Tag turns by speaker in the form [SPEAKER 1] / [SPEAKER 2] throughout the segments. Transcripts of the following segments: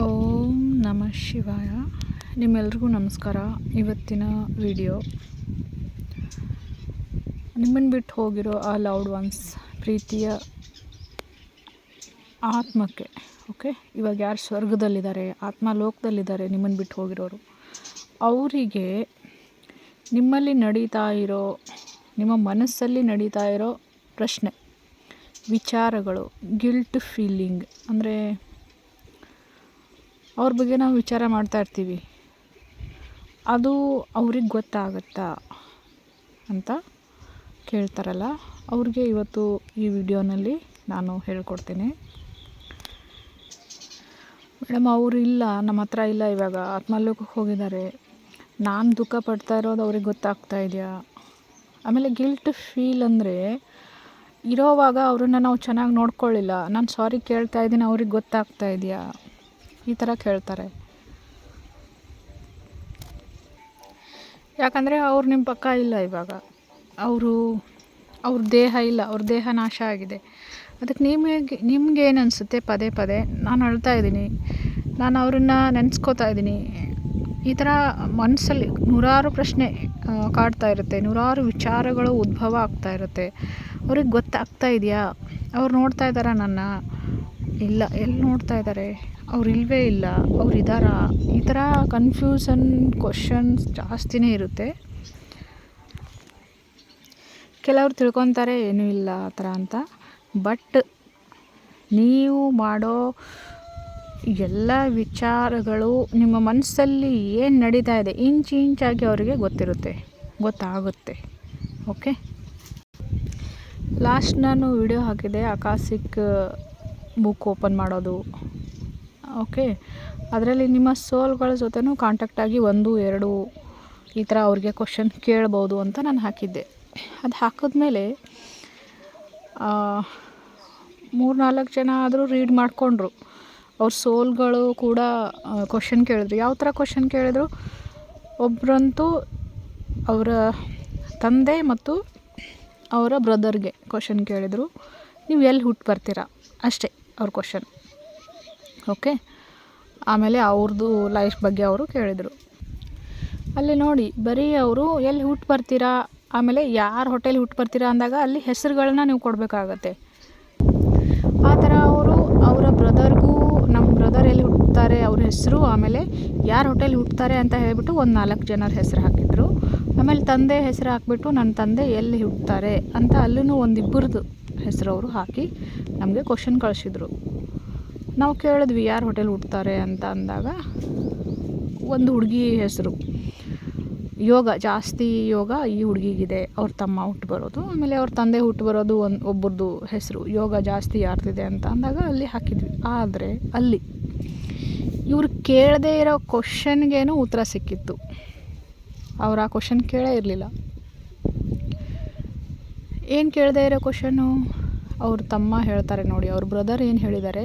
[SPEAKER 1] ಓಂ ನಮಃ ಶಿವಾಯ. ನಿಮ್ಮೆಲ್ರಿಗೂ ನಮಸ್ಕಾರ. ಇವತ್ತಿನ ವಿಡಿಯೋ. ನಿಮ್ಮನ್ನು ಬಿಟ್ಟು ಹೋಗಿರೋ ಆ ಲೌಡ್ ಒನ್ಸ್ ಪ್ರೀತಿಯ ಆತ್ಮಕ್ಕೆ, ಓಕೆ? ಇವಾಗ ಯಾರು ಸ್ವರ್ಗದಲ್ಲಿದ್ದಾರೆ ಆತ್ಮ ಲೋಕದಲ್ಲಿದ್ದಾರೆ ನಿಮ್ಮನ್ನು ಬಿಟ್ಟು ಹೋಗಿರೋರು. ಅವರಿಗೆ ನಿಮ್ಮಲ್ಲಿ ನಡೀತಾ ಇರೋ, ನಿಮ್ಮ ಮನಸ್ಸಲ್ಲಿ ನಡೀತಾ ಇರೋ ಪ್ರಶ್ನೆ, ವಿಚಾರಗಳು ಗಿಲ್ಟ್ ಫೀಲಿಂಗ್ ಅಂದರೆ ಅವ್ರ ಬಗ್ಗೆ ನಾವು ವಿಚಾರ ಮಾಡ್ತಾ ಇರ್ತೀವಿ. ಅದು ಅವ್ರಿಗೆ ಗೊತ್ತಾಗುತ್ತಾ ಅಂತ ಕೇಳ್ತಾರಲ್ಲ, ಅವ್ರಿಗೆ ಇವತ್ತು ಈ ವಿಡಿಯೋನಲ್ಲಿ ನಾನು ಹೇಳ್ಕೊಡ್ತೀನಿ. ಮೇಡಮ್ ಅವರು ಇಲ್ಲ, ನಮ್ಮ ಹತ್ರ ಇಲ್ಲ ಇವಾಗ ಆತ್ಮಲೋಕಕ್ಕೆ ಹೋಗಿದ್ದಾರೆ. ನಾನು ದುಃಖ ಪಡ್ತಾ ಇರೋದು ಅವ್ರಿಗೆ ಗೊತ್ತಾಗ್ತಾ ಇದೆಯಾ? ಆಮೇಲೆ ಗಿಲ್ಟ್ ಫೀಲ್ ಅಂದರೆ ಇರೋವಾಗ ಅವ್ರನ್ನ ನಾವು ಚೆನ್ನಾಗಿ ನೋಡ್ಕೊಳ್ಳಿಲ್ಲ. ನಾನು ಸಾರಿ ಕೇಳ್ತಾ ಇದ್ದೀನಿ, ಅವ್ರಿಗೆ ಗೊತ್ತಾಗ್ತಾ ಇದೆಯಾ? ಈ ಥರ ಕೇಳ್ತಾರೆ. ಯಾಕಂದರೆ ಅವ್ರು ನಿಮ್ಮ ಪಕ್ಕ ಇಲ್ಲ ಇವಾಗ. ಅವರು, ಅವ್ರ ದೇಹ ಇಲ್ಲ, ಅವ್ರ ದೇಹ ನಾಶ ಆಗಿದೆ. ಅದಕ್ಕೆ ನಿಮಗೆ, ನಿಮ್ಗೆ ಏನು ಅನಿಸುತ್ತೆ? ಪದೇ ಪದೇ ನಾನು ಅಳ್ತಾ ಇದ್ದೀನಿ. ನಾನು ಅವ್ರನ್ನ ನೆನೆಸ್ಕೋತಾ ಇದ್ದೀನಿ. ಈ ಥರ ಮನಸ್ಸಲ್ಲಿ ನೂರಾರು ಪ್ರಶ್ನೆ ಕಾಡ್ತಾ ಇರುತ್ತೆ. ನೂರಾರು ವಿಚಾರಗಳು ಉದ್ಭವ ಆಗ್ತಾ ಇರುತ್ತೆ. ಅವ್ರಿಗೆ ಗೊತ್ತಾಗ್ತಾ ಇದೆಯಾ? ಅವ್ರು ನೋಡ್ತಾ ಇದ್ದಾರಾ ನನ್ನ? ಇಲ್ಲ ಎಲ್ಲಿ ನೋಡ್ತಾ ಇದ್ದಾರೆ ಅವ್ರು ಇಲ್ಲವೇ ಇಲ್ಲ. ಅವ್ರು ಇದ್ದಾರಾ ಈ ಥರ ಕನ್ಫ್ಯೂಸನ್ ಕ್ವಶನ್ಸ್ ಜಾಸ್ತಿನೇ ಇರುತ್ತೆ. ಕೆಲವ್ರು ತಿಳ್ಕೊತಾರೆ, ಏನೂ ಇಲ್ಲ ಆ ಥರ ಅಂತ. ಬಟ್ ನೀವು ಮಾಡೋ ಎಲ್ಲ ವಿಚಾರಗಳು ನಿಮ್ಮ ಮನಸ್ಸಲ್ಲಿ ಏನು ನಡೀತಾ ಇದೆ, ಇಂಚು ಇಂಚಾಗಿ ಅವರಿಗೆ ಗೊತ್ತಿರುತ್ತೆ. ಗೊತ್ತಾಗುತ್ತೆ. ಓಕೆ ಲಾಸ್ಟ್ ನಾನು ವಿಡಿಯೋ ಹಾಕಿದೆ ಅಕಾಸಿಕ್ ಬುಕ್ ಓಪನ್ ಮಾಡೋದು. ಓಕೆ. ಅದರಲ್ಲಿ ನಿಮ್ಮ ಸೋಲ್ಗಳ ಜೊತೆನೂ ಕಾಂಟ್ಯಾಕ್ಟಾಗಿ ಒಂದು, ಎರಡು ಈ ಥರ ಅವ್ರಿಗೆ ಕ್ವಶನ್ ಕೇಳ್ಬೋದು ಅಂತ ನಾನು ಹಾಕಿದ್ದೆ. ಅದು ಹಾಕಿದ್ಮೇಲೆ ಮೂರು ನಾಲ್ಕು ಜನ ಆದರೂ ರೀಡ್ ಮಾಡಿಕೊಂಡ್ರು. ಅವ್ರ ಸೋಲ್ಗಳು ಕೂಡ ಕ್ವಶನ್ ಕೇಳಿದ್ರು. ಯಾವ ಥರ ಕ್ವಶನ್ ಕೇಳಿದ್ರು? ಒಬ್ಬರಂತೂ ಅವರ ತಂದೆ ಮತ್ತು ಅವರ ಬ್ರದರ್ಗೆ ಕ್ವಶನ್ ಕೇಳಿದರು. ನೀವು ಎಲ್ಲಿ ಹುಟ್ಟು ಬರ್ತೀರಾ? ಅಷ್ಟೇ ಅವ್ರ ಕ್ವಶನ್ ಓಕೆ? ಆಮೇಲೆ ಅವ್ರದ್ದು ಲೈಫ್ ಬಗ್ಗೆ ಅವರು ಕೇಳಿದರು. ಅಲ್ಲಿ ನೋಡಿ, ಬರೀ ಅವರು ಎಲ್ಲಿ ಹುಟ್ಟು ಬರ್ತೀರಾ? ಆಮೇಲೆ ಯಾರು ಹೋಟೆಲ್ ಹುಟ್ಟು ಬರ್ತೀರಾ ಅಂದಾಗ ಅಲ್ಲಿ ಹೆಸರುಗಳನ್ನ ನೀವು ಕೊಡಬೇಕಾಗತ್ತೆ. ಆ ಥರ ಅವರು ಅವರ ಬ್ರದರ್ಗೂ ನಮ್ಮ ಬ್ರದರ್ ಎಲ್ಲಿ ಹುಟ್ಟುತ್ತಾರೆ ಅವ್ರ ಹೆಸರು, ಆಮೇಲೆ ಯಾರು ಹೋಟೆಲ್ ಹುಟ್ಟುತ್ತಾರೆ ಅಂತ ಹೇಳಿಬಿಟ್ಟು ಒಂದು ನಾಲ್ಕು ಜನರ ಹೆಸರು ಹಾಕಿದ್ರು. ಆಮೇಲೆ ತಂದೆ ಹೆಸರು ಹಾಕಿಬಿಟ್ಟು ನನ್ನ ತಂದೆ ಎಲ್ಲಿ ಹುಟ್ಟುತ್ತಾರೆ ಅಂತ ಅಲ್ಲೂ ಒಂದಿಬ್ಬರದು ಹೆಸರು ಅವರು ಹಾಕಿ ನಮಗೆ ಕ್ವಶನ್ ಕಳಿಸಿದ್ರು. ನಾವು ಕೇಳಿದ್ವಿ, ಯಾರು ಹೋಟೆಲ್ ಹುಡ್ತಾರೆ ಅಂತ ಅಂದಾಗ ಒಂದು ಹುಡುಗಿ ಹೆಸರು. ಯೋಗ, ಜಾಸ್ತಿ ಯೋಗ ಈ ಹುಡುಗಿಗಿದೆ, ಅವ್ರ ತಮ್ಮ ಹುಟ್ಟು ಬರೋದು. ಆಮೇಲೆ ಅವ್ರ ತಂದೆ ಹುಟ್ಟು ಬರೋದು ಒಂದು ಒಬ್ಬರದು ಹೆಸರು. ಯೋಗ ಜಾಸ್ತಿ ಯಾರ್ದಿದೆ ಅಂತ ಅಂದಾಗ ಅಲ್ಲಿ ಹಾಕಿದ್ವಿ. ಆದರೆ ಅಲ್ಲಿ ಇವರು ಕೇಳದೇ ಇರೋ ಕ್ವಶನ್ಗೇನು ಉತ್ತರ ಸಿಕ್ಕಿತ್ತು. ಅವ್ರು ಆ ಕ್ವಶನ್ ಕೇಳೇ ಇರಲಿಲ್ಲ. ಏನು ಕೇಳದೇ ಇರೋ ಕ್ವಶನ್ನು ಅವ್ರ ತಮ್ಮ ಹೇಳ್ತಾರೆ ನೋಡಿ, ಅವ್ರ ಬ್ರದರ್ ಏನು ಹೇಳಿದ್ದಾರೆ,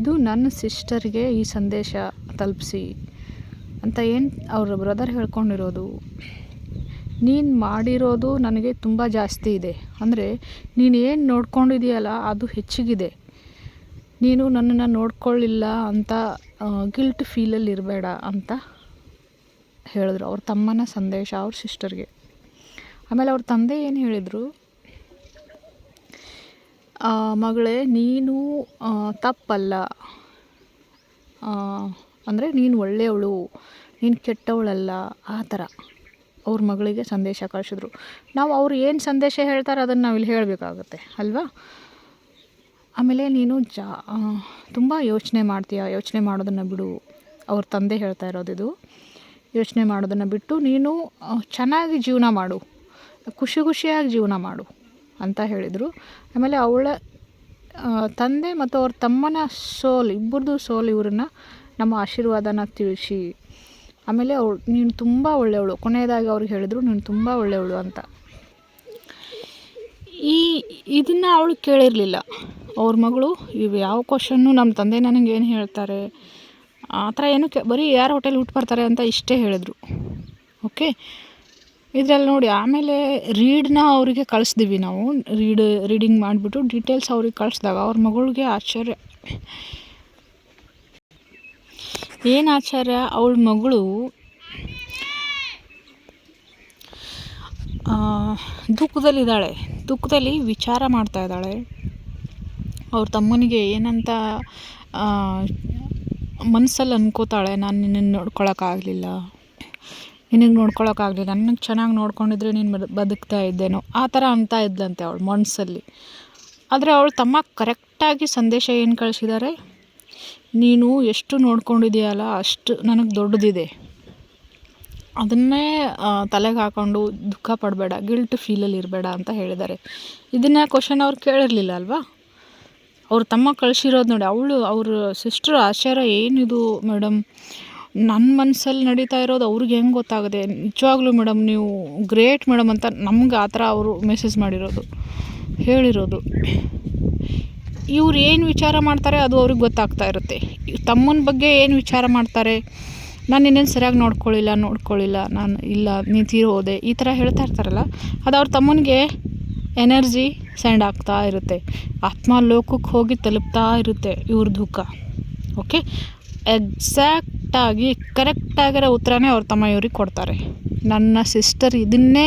[SPEAKER 1] ಇದು ನನ್ನ ಸಿಸ್ಟರ್ಗೆ ಈ ಸಂದೇಶ ತಲುಪಿಸಿ ಅಂತ ಏನು ಅವ್ರ ಬ್ರದರ್ ಹೇಳ್ಕೊಂಡಿರೋದು. ನೀನು ಮಾಡಿರೋದು ನನಗೆ ತುಂಬ ಜಾಸ್ತಿ ಇದೆ. ಅಂದರೆ ನೀನು ಏನು ನೋಡ್ಕೊಂಡಿದೆಯಲ್ಲ ಅದು ಹೆಚ್ಚಿಗಿದೆ. ನೀನು ನನ್ನನ್ನು ನೋಡ್ಕೊಳ್ಳಿಲ್ಲ ಅಂತ ಗಿಲ್ಟ್ ಫೀಲಲ್ಲಿ ಇರಬೇಡ ಅಂತ ಹೇಳಿದ್ರು. ಅವ್ರ ತಮ್ಮನ ಸಂದೇಶ ಅವ್ರ ಸಿಸ್ಟರ್ಗೆ ಆಮೇಲೆ ಅವ್ರ ತಂದೆ ಏನು ಹೇಳಿದರು ಮಗಳೇ, ನೀನು ತಪ್ಪಲ್ಲ. ಅಂದರೆ ನೀನು ಒಳ್ಳೆಯವಳು, ನೀನು ಕೆಟ್ಟವಳಲ್ಲ, ಆ ಥರ. ಅವ್ರ ಮಗಳಿಗೆ ಸಂದೇಶ ಕಳಿಸಿದ್ರು. ನಾವು ಅವ್ರು ಏನು ಸಂದೇಶ ಹೇಳ್ತಾರೆ ಅದನ್ನು ಇಲ್ಲಿ ಹೇಳಬೇಕಾಗತ್ತೆ, ಅಲ್ವಾ? ಆಮೇಲೆ ನೀನು ಜಾ ತುಂಬ ಯೋಚನೆ ಮಾಡ್ತೀಯ? ಯೋಚನೆ ಮಾಡೋದನ್ನು ಬಿಡು. ಅವ್ರ ತಂದೆ ಹೇಳ್ತಾ ಇರೋದಿದು ಯೋಚನೆ ಮಾಡೋದನ್ನು ಬಿಟ್ಟು ನೀನು ಚೆನ್ನಾಗಿ ಜೀವನ ಮಾಡು. ಖುಷಿ ಖುಷಿಯಾಗಿ ಜೀವನ ಮಾಡು. ಅಂತ ಹೇಳಿದರು. ಆಮೇಲೆ ಅವಳ ತಂದೆ ಮತ್ತು ಅವ್ರ ತಮ್ಮನ ಸೋಲ್, ಇಬ್ಬರದು ಸೋಲ್ ಇವ್ರನ್ನ ನಮ್ಮ ಆಶೀರ್ವಾದನ ತಿಳಿಸಿ. ಆಮೇಲೆ ಅವಳು, ನೀನು ತುಂಬ ಒಳ್ಳೆಯವಳು. ಕೊನೆಯದಾಗಿ ಅವ್ರಿಗೆ ಹೇಳಿದರು, ನೀನು ತುಂಬ ಒಳ್ಳೆಯವಳು ಅಂತ. ಈ, ಇದನ್ನು ಅವಳು ಕೇಳಿರಲಿಲ್ಲ. ಅವ್ರ ಮಗಳು, ಇವು ಯಾವ ಕ್ವಶನ್ನು ನಮ್ಮ ತಂದೆ ನನಗೆ ಏನು ಹೇಳ್ತಾರೆ? ಆ ಥರ ಏನು ಕೆ, ಬರೀ ಯಾರು ಹೋಟೆಲ್ ಊಟ ಬರ್ತಾರೆ ಅಂತ ಇಷ್ಟೇ ಹೇಳಿದರು. ಓಕೆ ಇದರಲ್ಲಿ ನೋಡಿ, ಆಮೇಲೆ ರೀಡ್ನ ಅವರಿಗೆ ಕಳಿಸ್ತೀವಿ ನಾವು. ರೀಡ್, ರೀಡಿಂಗ್ ಮಾಡಿಬಿಟ್ಟು ಡೀಟೇಲ್ಸ್ ಅವ್ರಿಗೆ ಕಳಿಸ್ದಾಗ ಅವ್ರ ಮಗಳಿಗೆ ಆಶ್ಚರ್ಯ. ಏನು ಆಚಾರ್ಯ ಅವಳ ಮಗಳು ದುಃಖದಲ್ಲಿದ್ದಾಳೆ. ದುಃಖದಲ್ಲಿ ವಿಚಾರ ಮಾಡ್ತಾ ಇದ್ದಾಳೆ. ಅವ್ರ ತಮ್ಮನಿಗೆ ಏನಂತ ಮನಸ್ಸಲ್ಲಿ ಅನ್ಕೋತಾಳೆ, ನಾನು ನಿನ್ನನ್ನು ನೋಡ್ಕೊಳಕ್ಕಾಗಲಿಲ್ಲ. ನಿನಗೆ ನೋಡ್ಕೊಳ್ಳೋಕ್ಕಾಗಲಿಲ್ಲ ನನಗೆ ಚೆನ್ನಾಗಿ ನೋಡ್ಕೊಂಡಿದ್ರೆ ನೀನು ಬದು, ಬದುಕ್ತಾ ಇದ್ದೇನೋ. ಆ ಥರ ಅಂತ ಇದ್ಲಂತೆ ಅವಳು ಮನಸ್ಸಲ್ಲಿ ಆದರೆ ಅವಳು ತಮ್ಮ ಕರೆಕ್ಟಾಗಿ ಸಂದೇಶ ಏನು ಕಳಿಸಿದ್ದಾರೆ ನೀನು ಎಷ್ಟು ನೋಡ್ಕೊಂಡಿದೆಯಲ್ಲ ಅಷ್ಟು ನನಗೆ ದೊಡ್ಡದಿದೆ. ಅದನ್ನೇ ತಲೆಗೆ ಹಾಕೊಂಡು ದುಃಖ ಪಡಬೇಡ ಗಿಲ್ಟ್ ಫೀಲಲ್ಲಿ ಇರಬೇಡ ಅಂತ ಹೇಳಿದ್ದಾರೆ ಇದನ್ನು ಕ್ವಶನ್ ಅವ್ರು ಕೇಳಿರಲಿಲ್ಲ ಅಲ್ವಾ? ಅವ್ರ ತಮ್ಮ ಕಳಿಸಿರೋದು ನೋಡಿ. ಅವಳು, ಅವ್ರ ಸಿಸ್ಟರ್ ಆಶ್ಚರ್ಯ ಏನಿದು ಮೇಡಮ್ ನನ್ನ ಮನಸ್ಸಲ್ಲಿ ನಡೀತಾ ಇರೋದು ಅವ್ರಿಗೆ ಹೆಂಗೆ ಗೊತ್ತಾಗದೆ, ನಿಜವಾಗ್ಲೂ ಮೇಡಮ್ ನೀವು ಗ್ರೇಟ್ ಮೇಡಮ್ ಅಂತ ನಮ್ಗೆ ಆ ಥರ ಅವರು ಮೆಸೇಜ್ ಮಾಡಿರೋದು, ಹೇಳಿರೋದು. ಇವ್ರು ಏನು ವಿಚಾರ ಮಾಡ್ತಾರೆ ಅದು ಅವ್ರಿಗೆ ಗೊತ್ತಾಗ್ತಾ ಇರುತ್ತೆ. ತಮ್ಮನ ಬಗ್ಗೆ ಏನು ವಿಚಾರ ಮಾಡ್ತಾರೆ, ನಾನು ಇನ್ನೇನು ಸರಿಯಾಗಿ ನೋಡ್ಕೊಳ್ಳಿಲ್ಲ ನೋಡ್ಕೊಳ್ಳಿಲ್ಲ ನಾನು ಇಲ್ಲ, ನೀನು ತೀರಿ ಹೋದೆ, ಈ ಥರ ಹೇಳ್ತಾ ಇರ್ತಾರಲ್ಲ, ಅದು ಅವ್ರ ತಮ್ಮನಿಗೆ ಎನರ್ಜಿ ಸೆಂಡ್ ಆಗ್ತಾ ಇರುತ್ತೆ. ಆತ್ಮ ಲೋಕಕ್ಕೆ ಹೋಗಿ ತಲುಪ್ತಾ ಇರುತ್ತೆ ಇವ್ರ ದುಃಖ. ಓಕೆ? ಎಕ್ಸಾಕ್ಟಾಗಿ ಕರೆಕ್ಟಾಗಿರೋ ಉತ್ತರನೇ ಅವ್ರ ತಮ್ಮ ಇವ್ರಿಗೆ ಕೊಡ್ತಾರೆ. ನನ್ನ ಸಿಸ್ಟರ್ ಇದನ್ನೇ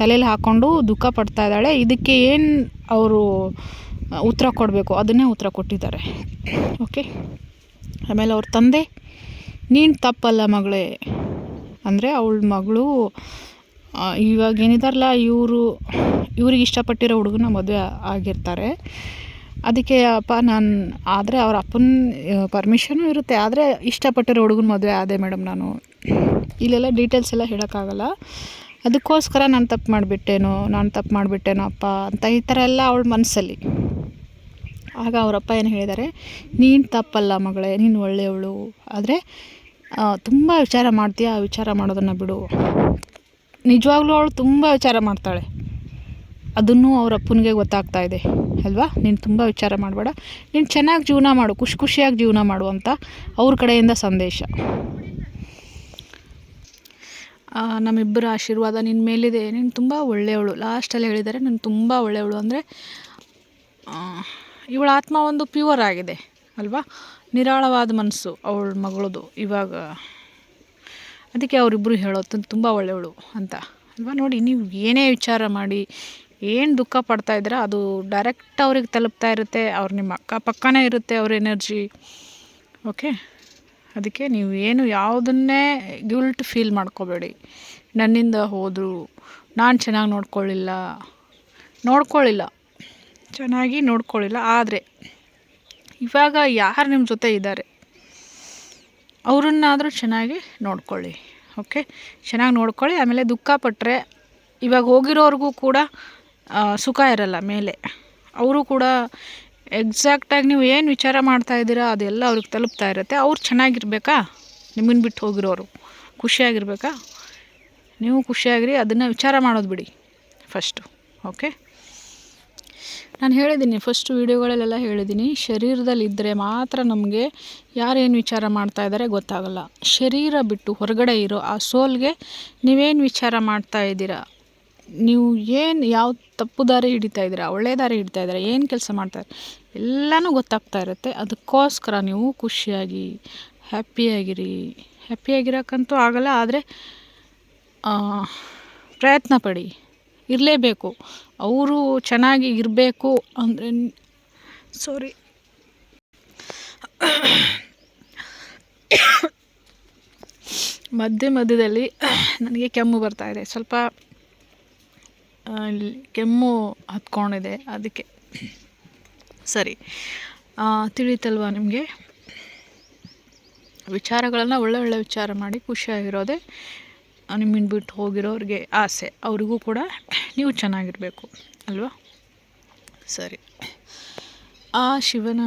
[SPEAKER 1] ತಲೆಯಲ್ಲಿ ಹಾಕ್ಕೊಂಡು ದುಃಖ ಪಡ್ತಾ ಇದ್ದಾಳೆ. ಇದಕ್ಕೆ ಏನು ಅವರು ಉತ್ತರ ಕೊಡಬೇಕು? ಅದನ್ನೇ ಉತ್ತರ ಕೊಟ್ಟಿದ್ದಾರೆ. ಓಕೆ? ಆಮೇಲೆ ಅವ್ರ ತಂದೆ, ನೀನು ತಪ್ಪಲ್ಲ ಮಗಳೇ. ಅಂದರೆ ಅವಳ ಮಗಳು ಇವಾಗ ಏನಿದಾರಲ್ಲ, ಇವರು, ಇವ್ರಿಗೆ ಇಷ್ಟಪಟ್ಟಿರೋ ಹುಡುಗನ ಮದುವೆ ಆಗಿರ್ತಾರೆ. ಅದಕ್ಕೆ ಅಪ್ಪ, ನಾನು ಆದರೆ ಅವ್ರ ಅಪ್ಪನ ಪರ್ಮಿಷನು ಇರುತ್ತೆ. ಆದರೆ ಇಷ್ಟಪಟ್ಟಿರೋ ಹುಡುಗನ ಮದುವೆ ಆದೆ ಮೇಡಮ್ ನಾನು. ಇಲ್ಲೆಲ್ಲ ಡೀಟೇಲ್ಸ್ ಎಲ್ಲ ಹೇಳೋಕ್ಕಾಗಲ್ಲ. ಅದಕ್ಕೋಸ್ಕರ ನಾನು ತಪ್ಪು ಮಾಡಿಬಿಟ್ಟೇನೋ, ನಾನು ತಪ್ಪು ಮಾಡಿಬಿಟ್ಟೇನೋ ಅಪ್ಪ ಅಂತ ಈ ಥರ ಎಲ್ಲ ಅವಳ ಮನಸ್ಸಲ್ಲಿ ಆಗ ಅವರಪ್ಪ ಏನು ಹೇಳಿದ್ದಾರೆ ನೀನು ತಪ್ಪಲ್ಲ ಮಗಳೇ, ನೀನು ಒಳ್ಳೆಯವಳು. ಆದರೆ ತುಂಬ ವಿಚಾರ ಮಾಡ್ತೀಯ? ವಿಚಾರ ಮಾಡೋದನ್ನು ಬಿಡು. ನಿಜವಾಗ್ಲೂ ಅವಳು ತುಂಬ ವಿಚಾರ ಮಾಡ್ತಾಳೆ. ಅದನ್ನು ಅವ್ರ ಅಪ್ಪನಿಗೆ ಗೊತ್ತಾಗ್ತಾ ಇದೆ, ಅಲ್ವಾ? ನೀನು ತುಂಬ ವಿಚಾರ ಮಾಡಬೇಡ. ನೀನು ಚೆನ್ನಾಗಿ ಜೀವನ ಮಾಡು, ಖುಷಿ ಖುಷಿಯಾಗಿ ಜೀವನ ಮಾಡು ಅಂತ ಅವ್ರ ಕಡೆಯಿಂದ ಸಂದೇಶ. ನಮ್ಮಿಬ್ಬರ ಆಶೀರ್ವಾದ ನಿನ್ನ ಮೇಲಿದೆ. ನೀನು ತುಂಬ ಒಳ್ಳೆಯವಳು. ಲಾಸ್ಟಲ್ಲಿ ಹೇಳಿದ್ದಾರೆ ನೀನು ತುಂಬ ಒಳ್ಳೆಯವಳು. ಅಂದರೆ ಇವಳ ಆತ್ಮ ಒಂದು ಪ್ಯೂರ್ ಆಗಿದೆ, ಅಲ್ವಾ? ನಿರಾಳವಾದ ಮನಸ್ಸು ಅವಳ ಮಗಳದು. ಇವಾಗ ಅದಕ್ಕೆ ಅವರಿಬ್ಬರು ಹೇಳೋದು ತುಂಬ ಒಳ್ಳೆಯವಳು ಅಂತ. ಅಲ್ವಾ? ನೋಡಿ, ನೀವು ಏನೇ ವಿಚಾರ ಮಾಡಿ ಏನು ದುಃಖ ಪಡ್ತಾ ಇದ್ರೆ ಅದು ಡೈರೆಕ್ಟ್ ಅವ್ರಿಗೆ ತಲುಪ್ತಾ ಇರುತ್ತೆ, ಅವ್ರು ನಿಮ್ಮ ಅಕ್ಕಪಕ್ಕನೇ ಇರುತ್ತೆ ಅವ್ರ ಎನರ್ಜಿ ಓಕೆ ಅದಕ್ಕೆ ನೀವು ಏನು ಯಾವುದನ್ನೇ ಗಿಲ್ಟ್ ಫೀಲ್ ಮಾಡ್ಕೋಬೇಡಿ. ನನ್ನಿಂದ ಹೋದರು, ನಾನು ಚೆನ್ನಾಗಿ ನೋಡ್ಕೊಳ್ಳಿಲ್ಲ ನೋಡ್ಕೊಳ್ಳಿಲ್ಲ ಚೆನ್ನಾಗಿ ನೋಡ್ಕೊಳ್ಳಿಲ್ಲ ಆದರೆ, ಇವಾಗ ಯಾರು ನಿಮ್ಮ ಜೊತೆ ಇದ್ದಾರೆ ಅವರನ್ನಾದರೂ ಚೆನ್ನಾಗಿ ನೋಡ್ಕೊಳ್ಳಿ. ಓಕೆ ಚೆನ್ನಾಗಿ ನೋಡ್ಕೊಳ್ಳಿ, ಆಮೇಲೆ ದುಃಖ ಪಟ್ಟರೆ ಇವಾಗ ಹೋಗಿರೋರಿಗೂ ಕೂಡ ಸುಖ ಇರಲ್ಲ ಮೇಲೆ. ಅವರು ಕೂಡ ಎಕ್ಸಾಕ್ಟಾಗಿ ನೀವು ಏನು ವಿಚಾರ ಮಾಡ್ತಾ ಇದ್ದೀರಾ ಅದೆಲ್ಲ ಅವ್ರಿಗೆ ತಲುಪ್ತಾ ಇರುತ್ತೆ. ಅವ್ರು ಚೆನ್ನಾಗಿರ್ಬೇಕಾ? ನಿಮ್ಮನ್ನು ಬಿಟ್ಟು ಹೋಗಿರೋರು. ಖುಷಿಯಾಗಿರ್ಬೇಕಾ? ನೀವು ಖುಷಿಯಾಗಿರಿ, ಅದನ್ನು ವಿಚಾರ ಮಾಡೋದು ಬಿಡಿ ಫಸ್ಟು ಓಕೆ ನಾನು ಹೇಳಿದ್ದೀನಿ ಫಸ್ಟ್ ವೀಡಿಯೋಗಳಲ್ಲೆಲ್ಲ ಹೇಳಿದ್ದೀನಿ ಶರೀರದಲ್ಲಿದ್ದರೆ ಮಾತ್ರ ನಮಗೆ ಯಾರೇನು ವಿಚಾರ ಮಾಡ್ತಾ ಇದ್ದಾರೆ ಗೊತ್ತಾಗಲ್ಲ. ಶರೀರ ಬಿಟ್ಟು ಹೊರಗಡೆ ಇರೋ ಆ ಸೋಲ್ಗೆ ನೀವೇನು ವಿಚಾರ ಮಾಡ್ತಾ ಇದ್ದೀರಾ? ನೀವು ಏನು ಯಾವ ತಪ್ಪು ದಾರಿ ಹಿಡಿತಾ ಇದ್ದೀರಾ ಒಳ್ಳೆ ದಾರಿ ಹಿಡಿತಾ ಇದ್ದೀರಾ ಏನು ಕೆಲಸ ಮಾಡ್ತಾ ಎಲ್ಲನೂ ಗೊತ್ತಾಗ್ತಾ ಇರುತ್ತೆ. ಅದಕ್ಕೋಸ್ಕರ ನೀವು ಖುಷಿಯಾಗಿ ಹ್ಯಾಪಿಯಾಗಿರಿ ಹ್ಯಾಪಿಯಾಗಿರೋಕ್ಕಂತೂ ಆಗಲ್ಲ ಆದರೆ ಪ್ರಯತ್ನ ಪಡಿ. ಇರಲೇಬೇಕು. ಅವರು ಚೆನ್ನಾಗಿ ಇರಬೇಕು ಅಂದರೆ ಸಾರಿ ಮಧ್ಯ ಮಧ್ಯದಲ್ಲಿ ನನಗೆ ಕೆಮ್ಮು ಬರ್ತಾ ಇದೆ. ಸ್ವಲ್ಪ ಕೆಮ್ಮು ಹತ್ಕೊಂಡಿದೆ, ಅದಕ್ಕೆ. ಸರಿ. ತಿಳಿತಲ್ವಾ ನಿಮಗೆ? ವಿಚಾರಗಳನ್ನು ಒಳ್ಳೆ ಒಳ್ಳೆ ವಿಚಾರ ಮಾಡಿ ಖುಷಿಯಾಗಿರೋದೇ ನಿಮ್ಮಿಂದ ಬಿಟ್ಟು ಹೋಗಿರೋರಿಗೆ ಆಸೆ. ಅವ್ರಿಗೂ ಕೂಡ ನೀವು ಚೆನ್ನಾಗಿರಬೇಕು, ಅಲ್ವಾ? ಸರಿ. ಆ, ಶಿವನ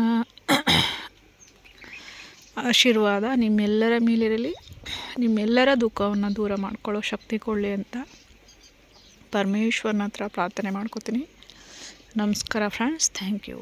[SPEAKER 1] ಆಶೀರ್ವಾದ ನಿಮ್ಮೆಲ್ಲರ ಮೇಲಿರಲಿ, ನಿಮ್ಮೆಲ್ಲರ ದುಃಖವನ್ನು ದೂರ ಮಾಡ್ಕೊಳ್ಳೋ ಶಕ್ತಿ ಕೊಡಲಿ ಅಂತ ಪರಮೇಶ್ವರನ ಹತ್ರ ಪ್ರಾರ್ಥನೆ ಮಾಡ್ಕೋತೀನಿ. ನಮಸ್ಕಾರ ಫ್ರೆಂಡ್ಸ್ ಥ್ಯಾಂಕ್ ಯು